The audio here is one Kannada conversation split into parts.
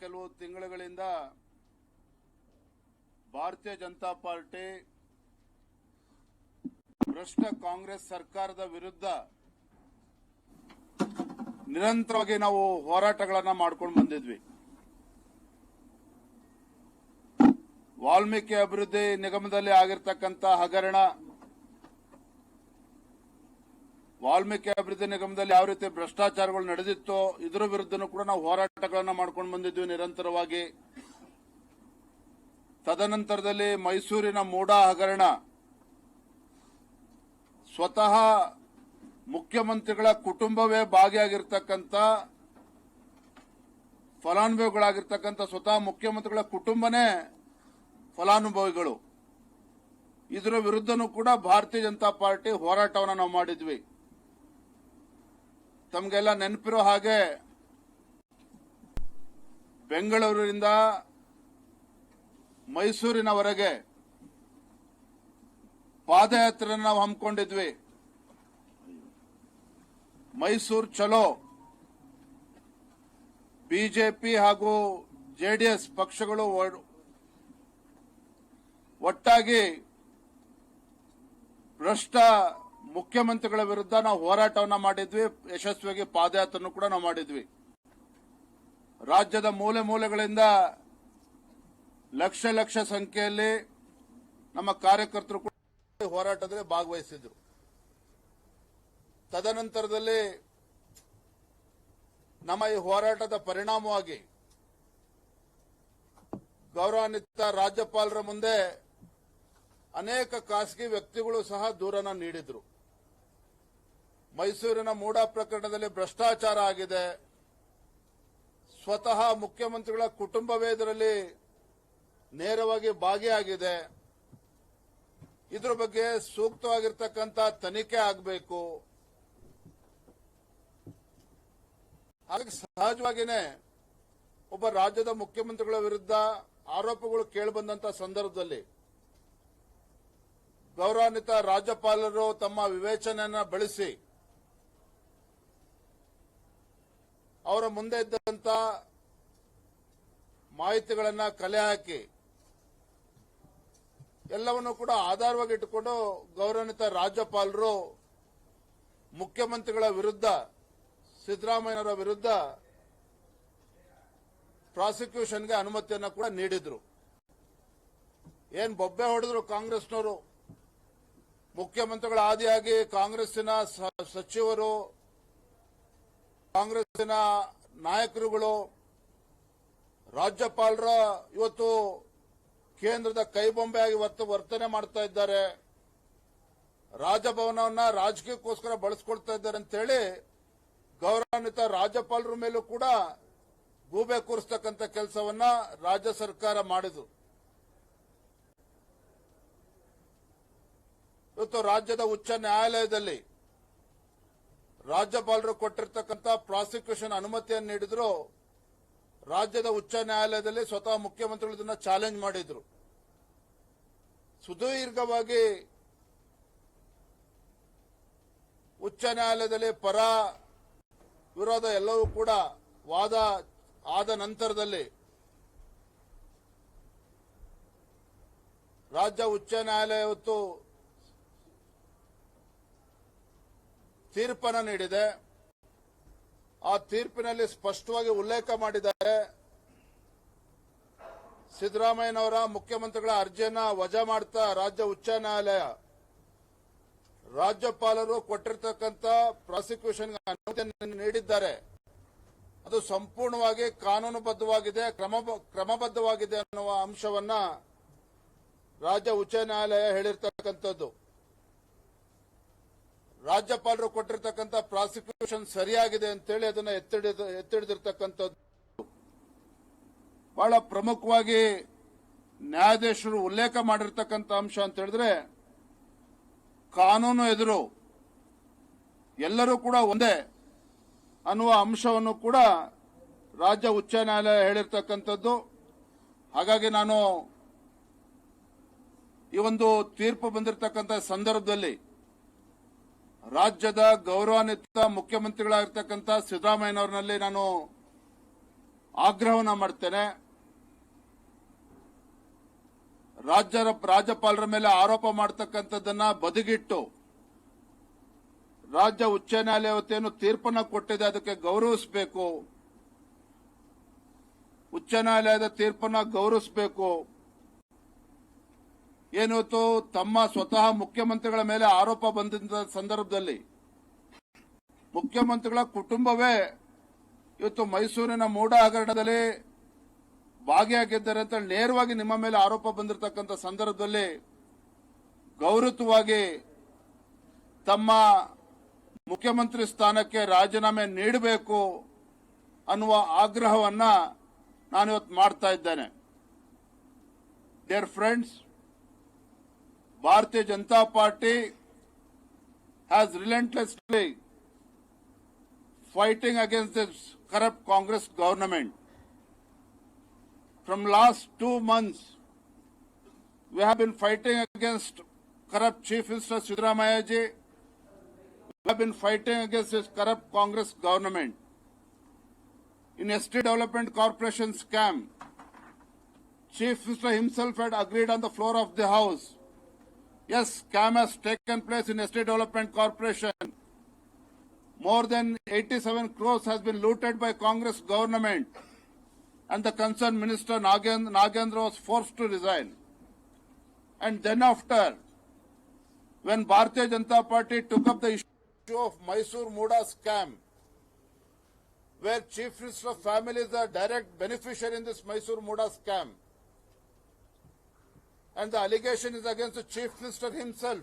ಕೆಲವು ತಿಂಗಳುಗಳಿಂದ ಭಾರತೀಯ ಜನತಾ ಪಾರ್ಟಿ ಭ್ರಷ್ಟ ಕಾಂಗ್ರೆಸ್ ಸರ್ಕಾರದ ವಿರುದ್ಧ ನಿರಂತರವಾಗಿ ನಾವು ಹೋರಾಟಗಳನ್ನು ಮಾಡ್ಕೊಂಡು ಬಂದಿದ್ವಿ. ವಾಲ್ಮೀಕಿ ಅಭಿವೃದ್ಧಿ ನಿಗಮದಲ್ಲಿ ಆಗಿರ್ತಕ್ಕಂಥ ಹಗರಣ ವಾಲ್ಮೀಕಿ ಅಭಿವೃದ್ಧಿ ನಿಗಮದಲ್ಲಿ ಯಾವ ರೀತಿ ಭ್ರಷ್ಟಾಚಾರಗಳು ನಡೆದಿತ್ತೋ ಇದರ ವಿರುದ್ಧನೂ ಕೂಡ ನಾವು ಹೋರಾಟಗಳನ್ನು ಮಾಡ್ಕೊಂಡು ಬಂದಿದ್ವಿ ನಿರಂತರವಾಗಿ. ತದನಂತರದಲ್ಲಿ ಮೈಸೂರಿನ ಮೂಡಾ ಹಗರಣ. ಸ್ವತಃ ಮುಖ್ಯಮಂತ್ರಿಗಳ ಕುಟುಂಬವೇ ಭಾಗಿಯಾಗಿರ್ತಕ್ಕಂಥ, ಫಲಾನುಭವಿಗಳಾಗಿರ್ತಕ್ಕಂಥ ಸ್ವತಃ ಮುಖ್ಯಮಂತ್ರಿಗಳ ಕುಟುಂಬನೇ ಫಲಾನುಭವಿಗಳು. ಇದರ ವಿರುದ್ಧನೂ ಕೂಡ ಭಾರತೀಯ ಜನತಾ ಪಾರ್ಟಿ ಹೋರಾಟವನ್ನು ನಾವು ಮಾಡಿದ್ವಿ. ತಮಗೆಲ್ಲ ನೆನಪಿರೋ ಹಾಗೆ ಬೆಂಗಳೂರಿನಿಂದ ಮೈಸೂರಿನವರೆಗೆ ಪಾದಯಾತ್ರೆ ನಾವು ಹಮ್ಮಿಕೊಂಡಿದ್ವಿ. ಮೈಸೂರು ಚಲೋ. ಬಿಜೆಪಿ ಹಾಗೂ ಜೆಡಿಎಸ್ ಪಕ್ಷಗಳು ಒಟ್ಟಾಗಿ ಭ್ರಷ್ಟ ಮುಖ್ಯಮಂತ್ರಿಗಳ ವಿರುದ್ಧ ನಾವು ಹೋರಾಟವನ್ನ ಮಾಡಿದ್ವಿ. ಯಶಸ್ವಿಯಾಗಿ ಪಾದಯಾತ್ರೆಯನ್ನು ಕೂಡ ನಾವು ಮಾಡಿದ್ವಿ. ರಾಜ್ಯದ ಮೂಲೆ ಮೂಲೆಗಳಿಂದ ಲಕ್ಷ ಲಕ್ಷ ಸಂಖ್ಯೆಯಲ್ಲಿ ನಮ್ಮ ಕಾರ್ಯಕರ್ತರು ಕೂಡ ಹೋರಾಟದಲ್ಲಿ ಭಾಗವಹಿಸಿದ್ರು. ತದನಂತರದಲ್ಲಿ ನಮ್ಮ ಈ ಹೋರಾಟದ ಪರಿಣಾಮವಾಗಿ ಗೌರವಾನ್ವಿತ ರಾಜ್ಯಪಾಲರ ಮುಂದೆ ಅನೇಕ ಖಾಸಗಿ ವ್ಯಕ್ತಿಗಳು ಸಹ ದೂರನ ನೀಡಿದ್ರು. ಮೈಸೂರಿನ ಮೂಡ ಪ್ರಕರಣದಲ್ಲಿ ಭ್ರಷ್ಟಾಚಾರ ಆಗಿದೆ. ಸ್ವತಃ ಮುಖ್ಯಮಂತ್ರಿಗಳ ಕುಟುಂಬವೇ ಇದರಲ್ಲಿ ನೇರವಾಗಿ ಭಾಗಿಯಾಗಿದೆ. ಇದ್ರ ಬಗ್ಗೆ ಸೂಕ್ತವಾಗಿರ್ತಕ್ಕಂಥ ತನಿಖೆ ಆಗಬೇಕು. ಹಾಗೆ ಸಹಜವಾಗಿಯೇ ಒಬ್ಬ ರಾಜ್ಯದ ಮುಖ್ಯಮಂತ್ರಿಗಳ ವಿರುದ್ಧ ಆರೋಪಗಳು ಕೇಳಿಬಂದಂತಹ ಸಂದರ್ಭದಲ್ಲಿ ಗೌರವಾನ್ವಿತ ರಾಜ್ಯಪಾಲರು ತಮ್ಮ ವಿವೇಚನೆಯನ್ನ ಬಳಸಿ, ಅವರ ಮುಂದೆ ಇದ್ದಂತ ಮಾಹಿತಿಗಳನ್ನ ಕಲೆ ಹಾಕಿ, ಎಲ್ಲವನ್ನೂ ಕೂಡ ಆಧಾರವಾಗಿ ಇಟ್ಟುಕೊಂಡು ಗೌರವಾನ್ವಿತ ರಾಜ್ಯಪಾಲರು, ಮುಖ್ಯಮಂತ್ರಿಗಳ ವಿರುದ್ಧ, ಸಿದ್ದರಾಮಯ್ಯನವರ ವಿರುದ್ಧ ಪ್ರಾಸಿಕ್ಯೂಷನ್ಗೆ ಅನುಮತಿಯನ್ನ ಕೂಡ ನೀಡಿದ್ರು. ಏನ್ ಬೊಬ್ಬೆ ಹೊಡೆದ್ರು ಕಾಂಗ್ರೆಸ್ನವರು. ಮುಖ್ಯಮಂತ್ರಿಗಳ ಆದಿಯಾಗಿ ಕಾಂಗ್ರೆಸ್ಸಿನ ಸಚಿವರು, ಕಾಂಗ್ರೆಸ್ಸಿನ ನಾಯಕರುಗಳು, ರಾಜ್ಯಪಾಲರ ಇವತ್ತು ಕೇಂದ್ರದ ಕೈಬೊಂಬೆಯಾಗಿ ವರ್ತ, ವರ್ತನೆ ಮಾಡ್ತಾ ಇದ್ದಾರೆ. ರಾಜಭವನವನ್ನ ರಾಜಕೀಯಕ್ಕೋಸ್ಕರ ಬಳಸ್ಕೊಳ್ತಾ ಇದ್ದಾರೆ ಅಂತೇಳಿ ಗೌರವಾನ್ವಿತ ರಾಜ್ಯಪಾಲರ ಮೇಲೂ ಕೂಡ ಗೂಬೆ ಕೂರಿಸ್ತಕ್ಕಂಥ ಕೆಲಸವನ್ನ ರಾಜ್ಯ ಸರ್ಕಾರ ಮಾಡಿದ್ರು ಇವತ್ತು ರಾಜ್ಯದ ಉಚ್ಚ ನ್ಯಾಯಾಲಯದಲ್ಲಿ ರಾಜ್ಯಪಾಲರು ಕೊಟ್ಟಿರ್ತಕ್ಕಂಥ ಪ್ರಾಸಿಕ್ಯೂಷನ್ ಅನುಮತಿಯನ್ನು ನೀಡಿದ್ರು. ರಾಜ್ಯದ ಉಚ್ಚ ನ್ಯಾಯಾಲಯದಲ್ಲಿ ಸ್ವತಃ ಮುಖ್ಯಮಂತ್ರಿಗಳು ಇದನ್ನ ಚಾಲೆಂಜ್ ಮಾಡಿದ್ರು. ಸುದೀರ್ಘವಾಗಿ ಉಚ್ಚ ನ್ಯಾಯಾಲಯದಲ್ಲಿ ಪರ ವಿರೋಧ ಎಲ್ಲವೂ ಕೂಡ ವಾದ ಆದ ನಂತರದಲ್ಲಿ ರಾಜ್ಯ ಉಚ್ಚ ನ್ಯಾಯಾಲಯ ಇವತ್ತು ತೀರ್ಪನ್ನು ನೀಡಿದೆ. ಆ ತೀರ್ಪಿನಲ್ಲಿ ಸ್ಪಷ್ಟವಾಗಿ ಉಲ್ಲೇಖ ಮಾಡಿದ್ದಾರೆ. ಸಿದ್ದರಾಮಯ್ಯನವರ ಮುಖ್ಯಮಂತ್ರಿಗಳ ಅರ್ಜಿಯನ್ನ ವಜಾ ಮಾಡ್ತಾ ರಾಜ್ಯ ಉಚ್ಚ ನ್ಯಾಯಾಲಯ ರಾಜ್ಯಪಾಲರು ಕೊಟ್ಟಿರ್ತಕ್ಕಂಥ ಪ್ರಾಸಿಕ್ಯೂಷನ್ ಅನುಮತಿಯನ್ನು ನೀಡಿದ್ದಾರೆ. ಅದು ಸಂಪೂರ್ಣವಾಗಿ ಕಾನೂನುಬದ್ಧವಾಗಿದೆ, ಕ್ರಮ ಕ್ರಮಬದ್ಧವಾಗಿದೆ ಅನ್ನುವ ಅಂಶವನ್ನ ರಾಜ್ಯ ಉಚ್ಚ ನ್ಯಾಯಾಲಯ ಹೇಳಿರ್ತಕ್ಕಂಥದ್ದು. ರಾಜ್ಯಪಾಲರು ಕೊಟ್ಟಿರ್ತಕ್ಕಂಥ ಪ್ರಾಸಿಕ್ಯೂಷನ್ ಸರಿಯಾಗಿದೆ ಅಂತೇಳಿ ಅದನ್ನ ಎತ್ತಿಡಿದ ಎತ್ತಿಡಿದಿರ್ತಕ್ಕಂಥದ್ದು. ಬಹಳ ಪ್ರಮುಖವಾಗಿ ನ್ಯಾಯಾಧೀಶರು ಉಲ್ಲೇಖ ಮಾಡಿರ್ತಕ್ಕಂಥ ಅಂಶ ಅಂತ ಹೇಳಿದ್ರೆ, ಕಾನೂನು ಎದುರು ಎಲ್ಲರೂ ಕೂಡ ಒಂದೇ ಅನ್ನುವ ಅಂಶವನ್ನು ಕೂಡ ರಾಜ್ಯ ಉಚ್ಚ ನ್ಯಾಯಾಲಯ ಹೇಳಿರ್ತಕ್ಕಂಥದ್ದು. ಹಾಗಾಗಿ ನಾನು ಈ ಒಂದು ತೀರ್ಪು ಬಂದಿರತಕ್ಕಂಥ ಸಂದರ್ಭದಲ್ಲಿ ರಾಜ್ಯದ ಗೌರವಾನ್ವಿತ ಮುಖ್ಯಮಂತ್ರಿಗಳಾಗಿರ್ತಕ್ಕಂಥ ಸಿದ್ದರಾಮಯ್ಯನವರಲ್ಲಿ ನಾನು ಆಗ್ರಹವನ್ನು ಮಾಡ್ತೇನೆ. ರಾಜ್ಯ ರಾಜ್ಯಪಾಲರ ಮೇಲೆ ಆರೋಪ ಮಾಡತಕ್ಕಂಥದ್ದನ್ನ ಬದಿಗಿಟ್ಟು ರಾಜ್ಯ ಉಚ್ಚ ನ್ಯಾಯಾಲಯ ವತಿಯನ್ನು ತೀರ್ಪನ್ನು ಕೊಟ್ಟಿದೆ, ಅದಕ್ಕೆ ಗೌರವಿಸಬೇಕು. ಉಚ್ಚ ನ್ಯಾಯಾಲಯದ ತೀರ್ಪನ್ನ ಗೌರವಿಸಬೇಕು. ಏನಿವತ್ತು ತಮ್ಮ ಸ್ವತಃ ಮುಖ್ಯಮಂತ್ರಿಗಳ ಮೇಲೆ ಆರೋಪ ಬಂದ ಸಂದರ್ಭದಲ್ಲಿ ಮುಖ್ಯಮಂತ್ರಿಗಳ ಕುಟುಂಬವೇ ಇವತ್ತು ಮೈಸೂರಿನ ಮೂಡ ಹಗರಣದಲ್ಲಿ ಭಾಗಿಯಾಗಿದ್ದಾರೆ ಅಂತ ನೇರವಾಗಿ ನಿಮ್ಮ ಮೇಲೆ ಆರೋಪ ಬಂದಿರತಕ್ಕಂಥ ಸಂದರ್ಭದಲ್ಲಿ ಗೌರವವಾಗಿ ತಮ್ಮ ಮುಖ್ಯಮಂತ್ರಿ ಸ್ಥಾನಕ್ಕೆ ರಾಜೀನಾಮೆ ನೀಡಬೇಕು ಅನ್ನುವ ಆಗ್ರಹವನ್ನ ನಾನು ಇವತ್ತು ಮಾಡ್ತಾ ಇದ್ದೇನೆ. Dear friends Bharatiya Janata Party has relentlessly fighting against this corrupt Congress government. From last two months, we have been fighting against corrupt Chief Minister Siddharamaya ji. We have been fighting against this corrupt Congress government. In Estate Development Corporation scam, Chief Minister himself had agreed on the floor of the House Yes, scam has taken place in ST Development Corporation. More than 87 crores has been looted by Congress government and the concerned minister Nagen- Nagendra was forced to resign. And then after, when Bharatiya Janata Party took up the issue of Mysore Muda scam, where Chief Minister family is the direct beneficiary in this Mysore Muda scam, and the allegation is against the Chief Minister himself,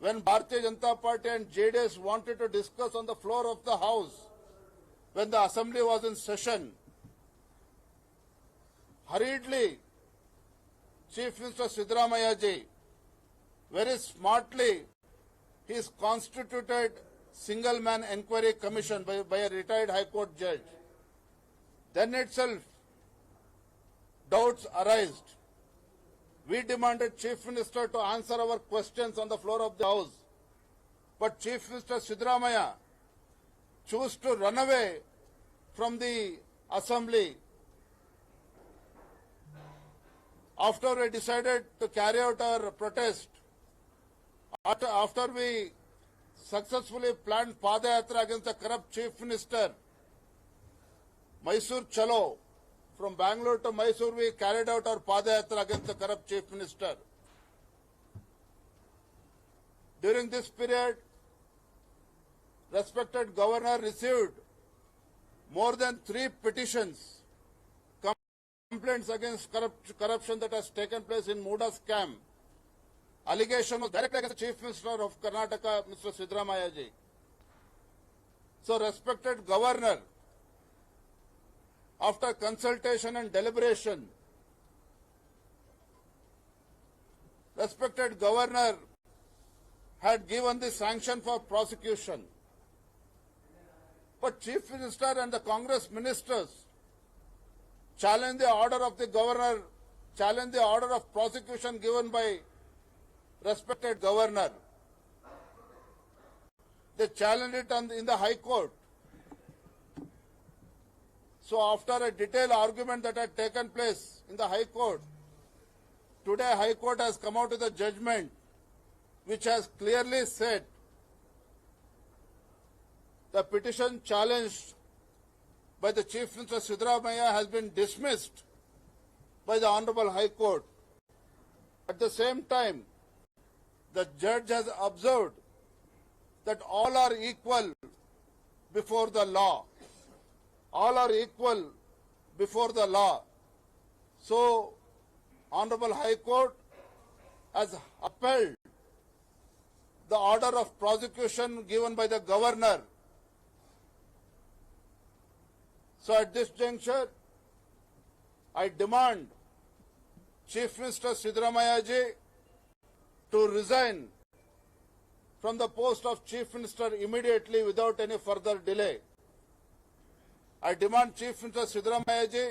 when Bharatiya Janata Party and JDS wanted to discuss on the floor of the House, when the Assembly was in session, hurriedly, Chief Minister Sidramaya ji, very smartly, he constituted single man inquiry commission by, by a retired High Court judge. Then itself, doubts arised. We demanded Chief Minister to answer our questions on the floor of the House. But Chief Minister Sidramaya chose to run away from the Assembly. After we decided to carry out our protest, after, after we successfully planned Padayatra against the corrupt Chief Minister, Mysore Chalo, from Bangalore to Mysore, we carried out our Padayatra against the corrupt Chief Minister. During this period, respected governor received more than three petitions, complaints against corrupt, corruption that has taken place in Muda scam. Allegation was directly against the Chief Minister of Karnataka, Mr. Sidramaya ji. So, respected governor, after consultation and deliberation, respected governor had given the sanction for prosecution. But Chief Minister and the Congress ministers challenged the order of the governor, challenged the order of prosecution given by respected governor. They challenged it in the High Court. So after a detailed argument that had taken place in the High Court, today High Court has come out with a judgment which has clearly said the petition challenged by the Chief Minister Sidramaya has been dismissed by the Honorable High Court. At the same time, the judge has observed that all are equal before the law. All are equal before the law. So, Honorable High Court has upheld the order of prosecution given by the governor. So at this juncture, I demand Chief Minister Sidramaya ji to resign from the post of Chief Minister immediately without any further delay. I demand Chief Minister Sidramaya ji,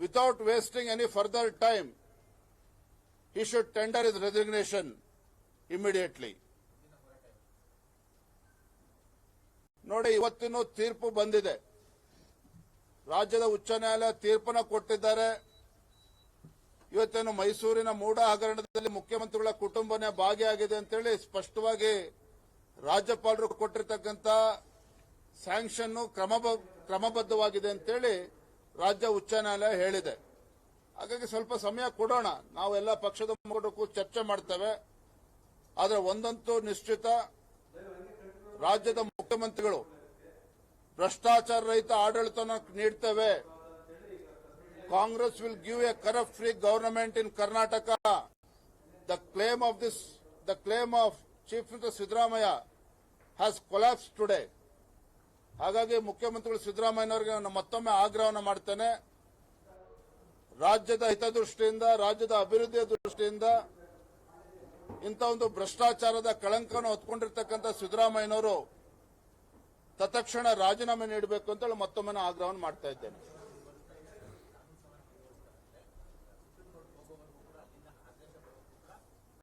without wasting any further time, he should tender his resignation immediately. ನೋಡಿ ಇವತ್ತಿನ ತೀರ್ಪು ಬಂದಿದೆ ರಾಜ್ಯದ ಉಚ್ಚ ನ್ಯಾಯಾಲಯ ತೀರ್ಪನ್ನ ಕೊಟ್ಟಿದ್ದಾರೆ ಇವತ್ತೇನು ಮೈಸೂರಿನ ಮೂಡ ಹಗರಣದಲ್ಲಿ ಮುಖ್ಯಮಂತ್ರಿಗಳ ಕುಟುಂಬನೇ ಭಾಗಿಯಾಗಿದೆ ಅಂತೇಳಿ ಸ್ಪಷ್ಟವಾಗಿ ರಾಜ್ಯಪಾಲರು ಕೊಟ್ಟಿರ್ತಕ್ಕಂಥ ಸ್ಯಾಂಕ್ಷನ್ ಕ್ರಮಬ- ಕ್ರಮಬದ್ಧವಾಗಿದೆ ಅಂತೇಳಿ ರಾಜ್ಯ ಉಚ್ಚ ನ್ಯಾಯಾಲಯ ಹೇಳಿದೆ. ಹಾಗಾಗಿ ಸ್ವಲ್ಪ ಸಮಯ ಕೊಡೋಣ. ನಾವೆಲ್ಲ ಪಕ್ಷದ ಮುಖಂಡಕ್ಕೂ ಚರ್ಚೆ ಮಾಡ್ತೇವೆ. ಆದರೆ ಒಂದಂತೂ ನಿಶ್ಚಿತ, ರಾಜ್ಯದ ಮುಖ್ಯಮಂತ್ರಿಗಳು ಭ್ರಷ್ಟಾಚಾರ ರಹಿತ ಆಡಳಿತನ ನೀಡ್ತೇವೆ. Congress will give a corrupt free government in Karnataka. The claim of this, the claim of chief minister Siddaramaiah has collapse today. ಹಾಗಾಗಿ ಮುಖ್ಯಮಂತ್ರಿಗಳು ಸಿದ್ದರಾಮಯ್ಯನವರಿಗೆ ನಾನು ಮತ್ತೊಮ್ಮೆ ಆಗ್ರಹವನ್ನು ಮಾಡ್ತೇನೆ. ರಾಜ್ಯದ ಹಿತದೃಷ್ಟಿಯಿಂದ, ರಾಜ್ಯದ ಅಭಿವೃದ್ಧಿಯ ದೃಷ್ಟಿಯಿಂದ ಇಂಥ ಒಂದು ಭ್ರಷ್ಟಾಚಾರದ ಕಳಂಕವನ್ನು ಹೊತ್ಕೊಂಡಿರ್ತಕ್ಕಂಥ ಸಿದ್ದರಾಮಯ್ಯನವರು ತತ್ಕ್ಷಣ ರಾಜೀನಾಮೆ ನೀಡಬೇಕು ಅಂತೇಳಿ ಮತ್ತೊಮ್ಮೆ ನಾನು ಆಗ್ರಹವನ್ನು ಮಾಡ್ತಾ ಇದ್ದೇನೆ.